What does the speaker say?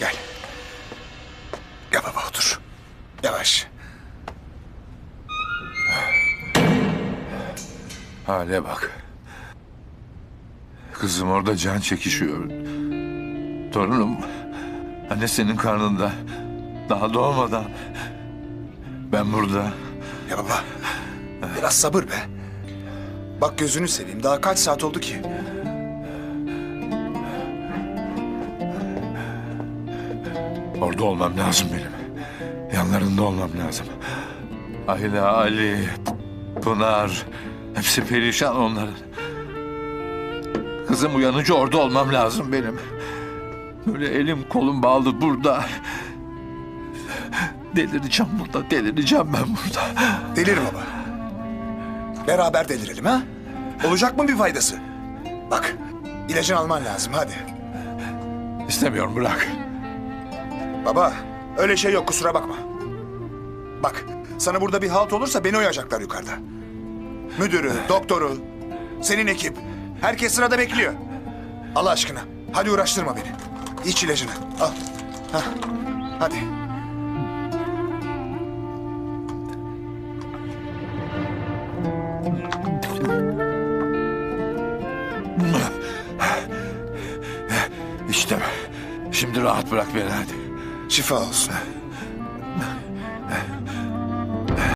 Gel. Gel baba otur. Yavaş. Hale bak. Kızım orada can çekişiyor. Torunum annesinin karnında. Daha doğmadan. Ben burada. Ya baba. Biraz sabır be. Bak gözünü seveyim. Daha kaç saat oldu ki? Orada olmam lazım benim. Yanlarında olmam lazım. Ayla, Ali, Pınar. Hepsi perişan onların. Kızım uyanınca orada olmam lazım benim. Böyle elim kolum bağlı burada. Delireceğim burada, delireceğim ben burada. Delir baba. Beraber delirelim ha? Olacak mı bir faydası? Bak ilacını alman lazım hadi. İstemiyorum bırak. Baba öyle şey yok kusura bakma. Bak sana burada bir halt olursa beni oyacaklar yukarıda. Müdürü, doktoru, senin ekip. Herkes sırada bekliyor. Allah aşkına hadi uğraştırma beni. İç ilacını al. Hah, hadi. İşte şimdi rahat bırak beni hadi. Şifa olsun.